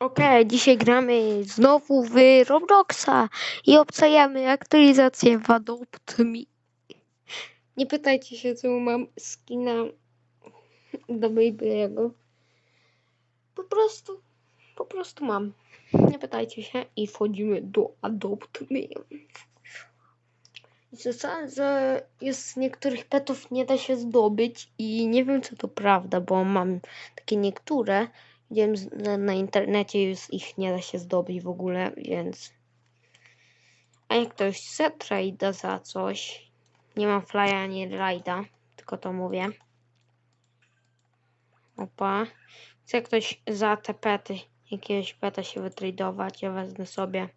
Okej, dzisiaj gramy znowu w Robloxa i obcajamy aktualizację w Adopt Me. Nie pytajcie się, czemu mam skina do Baby'ego. Po prostu, po prostu mam. Nie pytajcie się i wchodzimy do Adopt Me. Słyszałem, że jest niektórych petów nie da się zdobyć i nie wiem, czy to prawda, bo mam takie niektóre, Widziałem z- na, internecie już ich nie da się zdobyć w ogóle, więc. A jak ktoś chce trade'a za coś, nie mam flya ani rajda, tylko to mówię. Opa. Chce ktoś za te pety, jakiegoś peta się wytradować, ja wezmę sobie.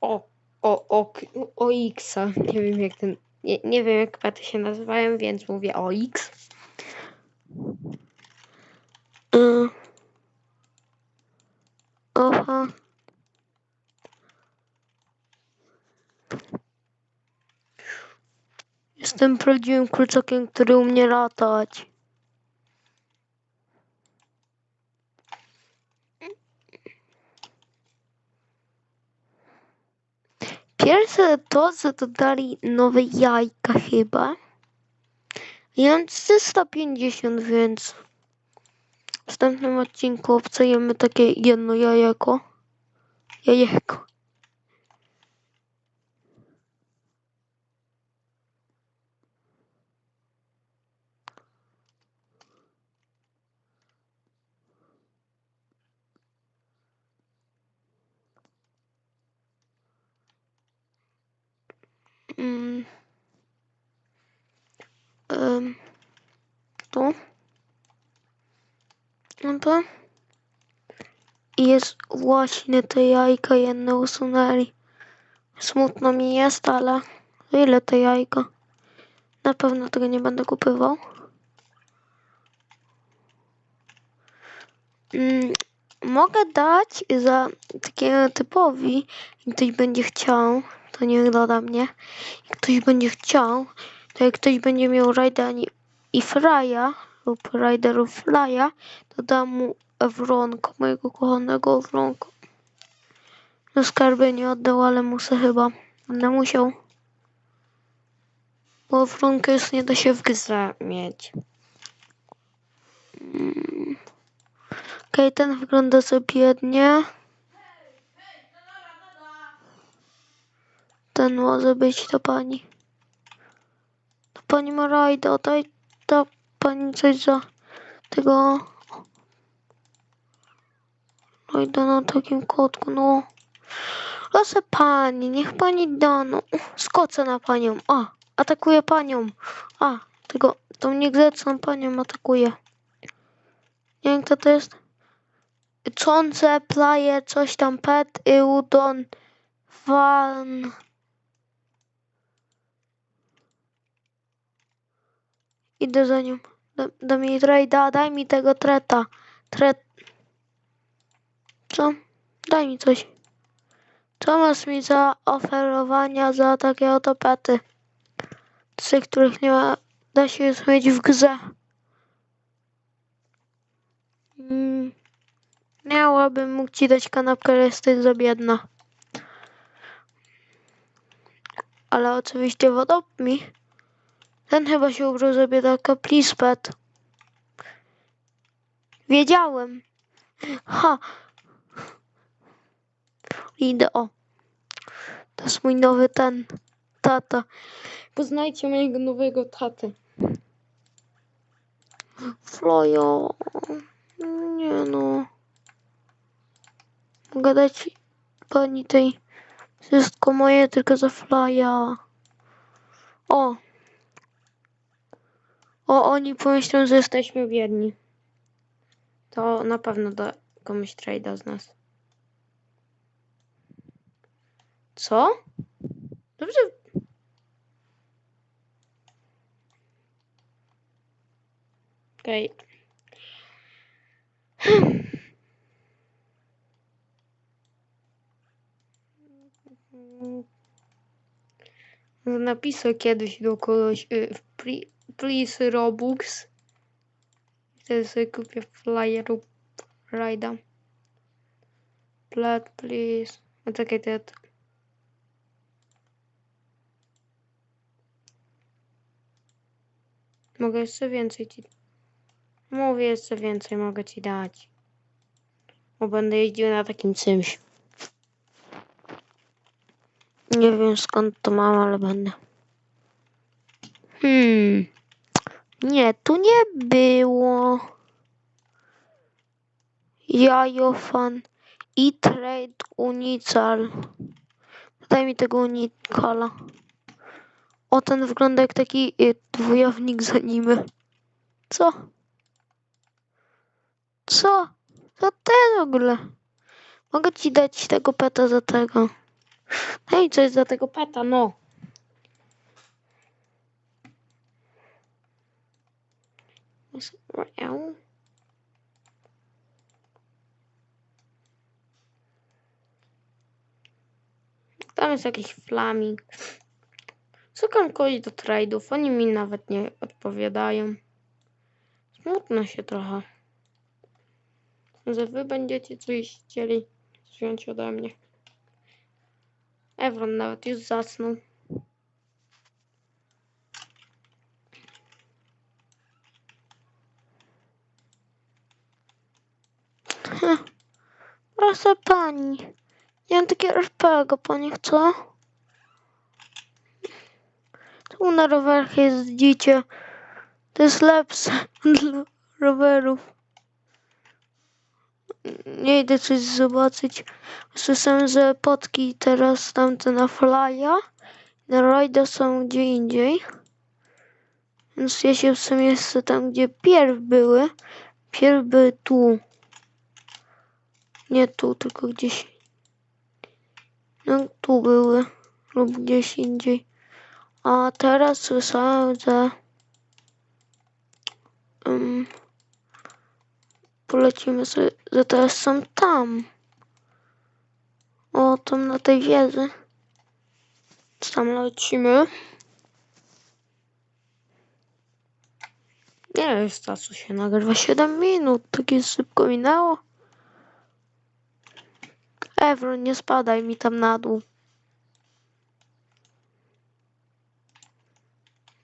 O, o, o, o X-a. Nie wiem jak ten. Nie, nie wiem jak pety się nazywają, więc mówię o X. Oha. Jestem prawdziwym kurczakiem, który umie latać. Pierwsze to, że dodali nowe jajka chyba. Ja mam 350, więc w następnym odcinku obcajemy takie jedno jajeko. Jajeko. Mm. Em, tu. To. I jest właśnie te jajka jedne usunęli. Smutno mi jest, ale ile te jajka? Na pewno tego nie będę kupywał. Mm, mogę dać za takiego typowi, jak ktoś będzie chciał, to niech doda mnie. Jak ktoś będzie chciał, to jak ktoś będzie miał Rajda i Frya Riderów Flya, to dam mu Ewronka, mojego kochanego Ewronka. No skarby nie oddał, ale muszę chyba. Będę musiał. Bo Ewronkę już nie da się w grze mieć. Mm. Okej, ten wygląda sobie biednie. Ten może być ta pani. Ta pani ma rajda, daj ta pani coś za tego rajda na takim kotku, no. Proszę pani, niech pani da, no. Skoczę na panią, a, atakuje panią, a, tego, tą niegrzeczną panią atakuje. Nie wiem kto to jest. Czące, plaje, coś tam, pet, y, udon, van. Idę za nią. Da, da mi trajda, daj mi tego treta. Tret. Co? Daj mi coś. Co masz mi za oferowania za takie oto pety? Z których nie ma, da się mieć w grze. Mm. Miałabym mógł ci dać kanapkę, ale jesteś za biedna. Ale oczywiście wodą mi. Ten chyba się ubrał za biedaka. Please, pet. Wiedziałem. Ha. Idę, o. To jest mój nowy ten. Tata. Poznajcie mojego nowego tatę. Flojo. Nie no. Mogę dać pani tej wszystko moje tylko za flya. O. O, oni pomyślą, że jesteśmy biedni. To na pewno da komuś trade'a z nas. Co? Dobrze. Okej. Napisał kiedyś do kogoś y, pli- please Robux. Wtedy sobie kupię flyer lub rajda. Blood, please. No czekaj, to ja... to- Mogę jeszcze więcej ci... Mówię jeszcze więcej, mogę ci dać. Bo będę jeździł na takim czymś. Nie wiem skąd to mam, ale będę. Hmm. Nie, tu nie było. Jajofan i trade unical. Daj mi tego unicala. O, ten wygląda jak taki y, dwojownik z anime. Co? Co? Co jest w ogóle? Mogę ci dać tego peta za tego. Hej, coś za tego peta, no. Tam jest jakiś flaming. Szukam kogoś do trade'ów, oni mi nawet nie odpowiadają. Smutno się trochę. Że wy będziecie coś chcieli wziąć ode mnie. Evron nawet już zasnął. Proszę pani. Ja mam takie RPG, pani chce? Tu na rowerach jeździcie. To jest lepsze dla rowerów. Nie idę coś zobaczyć. Słyszałem, że potki teraz tamte na flya, na rajda są gdzie indziej. Więc ja się w sumie jeszcze tam, gdzie pierw były. Pierw były tu. Nie tu, tylko gdzieś. No tu były. Lub gdzieś indziej. A teraz słyszałem, że um, polecimy sobie, że teraz są tam. O, tam na tej wieży. Co Tam lecimy. Nie jest czasu się nagrywa 7 minut, takie szybko minęło. Evron, nie spadaj mi tam na dół.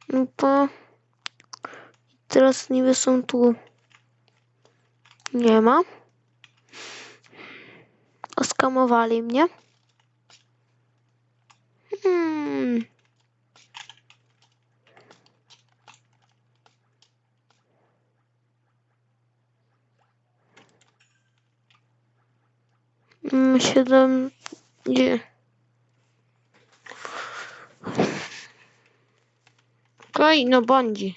No to... Teraz niby są tu. Nie ma. Oskamowali mnie. Hmm. Siedem... Gdzie? Okej, no bądź.